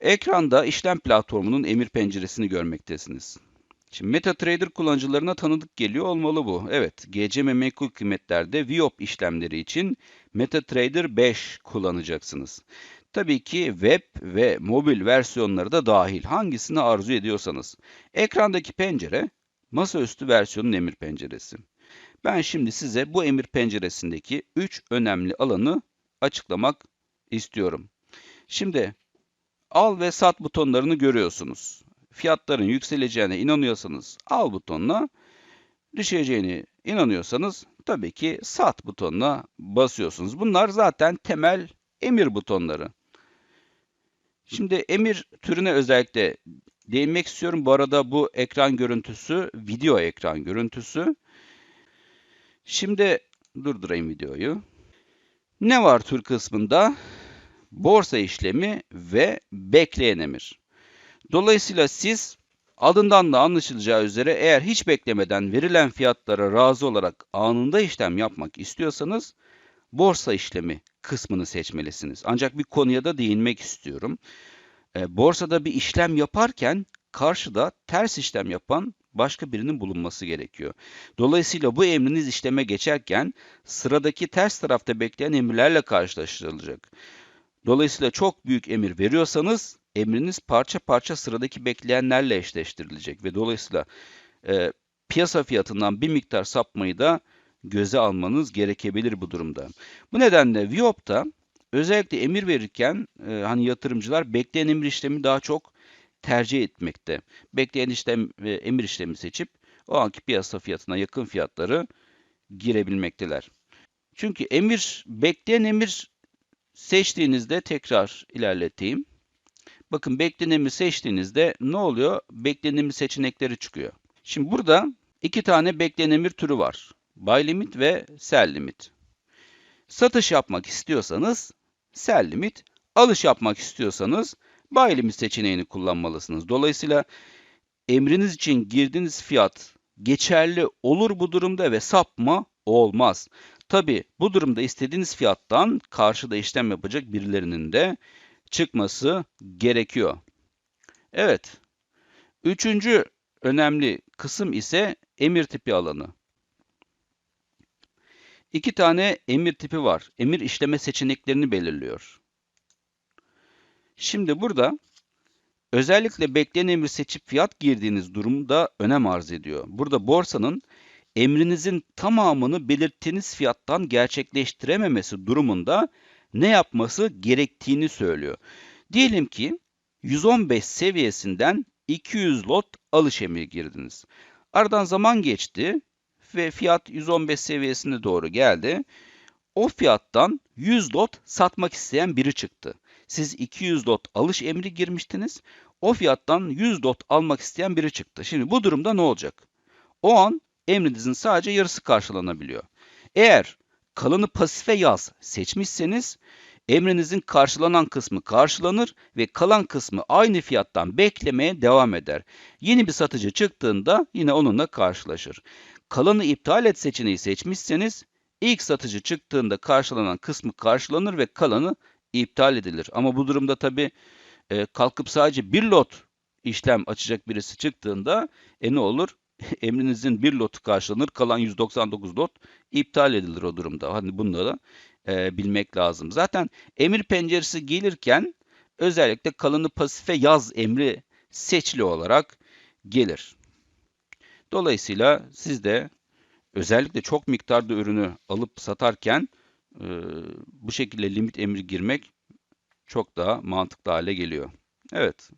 Ekranda işlem platformunun emir penceresini görmektesiniz. Şimdi MetaTrader kullanıcılarına tanıdık geliyor olmalı bu. Evet, GC ve menkul kıymetlerde VIOP işlemleri için MetaTrader 5 kullanacaksınız. Tabii ki web ve mobil versiyonları da dahil. Hangisini arzu ediyorsanız. Ekrandaki pencere masaüstü versiyonun emir penceresi. Ben şimdi size bu emir penceresindeki 3 önemli alanı açıklamak istiyorum. Şimdi al ve sat butonlarını görüyorsunuz. Fiyatların yükseleceğine inanıyorsanız al butonuna, düşeceğine inanıyorsanız tabii ki sat butonuna basıyorsunuz. Bunlar zaten temel emir butonları. Şimdi emir türüne özellikle değinmek istiyorum. Bu arada bu ekran görüntüsü video ekran görüntüsü. Şimdi durdurayım videoyu. Ne var tür kısmında? Borsa işlemi ve bekleyen emir. Dolayısıyla siz adından da anlaşılacağı üzere eğer hiç beklemeden verilen fiyatlara razı olarak anında işlem yapmak istiyorsanız borsa işlemi kısmını seçmelisiniz. Ancak bir konuya da değinmek istiyorum. E, borsada bir işlem yaparken karşıda ters işlem yapan başka birinin bulunması gerekiyor. Dolayısıyla bu emriniz işleme geçerken sıradaki ters tarafta bekleyen emirlerle karşılaştırılacak. Dolayısıyla çok büyük emir veriyorsanız emriniz parça parça sıradaki bekleyenlerle eşleştirilecek ve dolayısıyla e, piyasa fiyatından bir miktar sapmayı da göze almanız gerekebilir bu durumda. Bu nedenle Viop'ta özellikle emir verirken e, hani yatırımcılar bekleyen emir işlemi daha çok tercih etmekte. Bekleyen işlem ve emir işlemi seçip o anki piyasa fiyatına yakın fiyatları girebilmekteler. Çünkü emir, bekleyen emir seçtiğinizde tekrar ilerleteyim. Bakın beklenemi seçtiğinizde ne oluyor? Beklenemi seçenekleri çıkıyor. Şimdi burada iki tane beklenemir türü var. Buy limit ve sell limit. Satış yapmak istiyorsanız sell limit, alış yapmak istiyorsanız buy limit seçeneğini kullanmalısınız. Dolayısıyla emriniz için girdiğiniz fiyat geçerli olur bu durumda ve sapma olmaz. Tabi bu durumda istediğiniz fiyattan karşıda işlem yapacak birilerinin de çıkması gerekiyor. Evet. Üçüncü önemli kısım ise emir tipi alanı. İki tane emir tipi var. Emir işleme seçeneklerini belirliyor. Şimdi burada özellikle bekleyen emir seçip fiyat girdiğiniz durumda önem arz ediyor. Burada borsanın emrinizin tamamını belirttiğiniz fiyattan gerçekleştirememesi durumunda ne yapması gerektiğini söylüyor. Diyelim ki 115 seviyesinden 200 lot alış emri girdiniz. Aradan zaman geçti ve fiyat 115 seviyesine doğru geldi. O fiyattan 100 lot satmak isteyen biri çıktı. Siz 200 lot alış emri girmiştiniz. O fiyattan 100 lot almak isteyen biri çıktı. Şimdi bu durumda ne olacak? O an emrinizin sadece yarısı karşılanabiliyor. Eğer kalanı pasife yaz seçmişseniz emrinizin karşılanan kısmı karşılanır ve kalan kısmı aynı fiyattan beklemeye devam eder. Yeni bir satıcı çıktığında yine onunla karşılaşır. Kalanı iptal et seçeneği seçmişseniz ilk satıcı çıktığında karşılanan kısmı karşılanır ve kalanı iptal edilir. Ama bu durumda tabi e, kalkıp sadece bir lot işlem açacak birisi çıktığında e ne olur? Emrinizin bir lotu karşılanır, kalan 199 lot iptal edilir o durumda. Hani bunları e, bilmek lazım. Zaten emir penceresi gelirken özellikle kalanı pasife yaz emri seçili olarak gelir. Dolayısıyla siz de özellikle çok miktarda ürünü alıp satarken e, bu şekilde limit emri girmek çok daha mantıklı hale geliyor. Evet.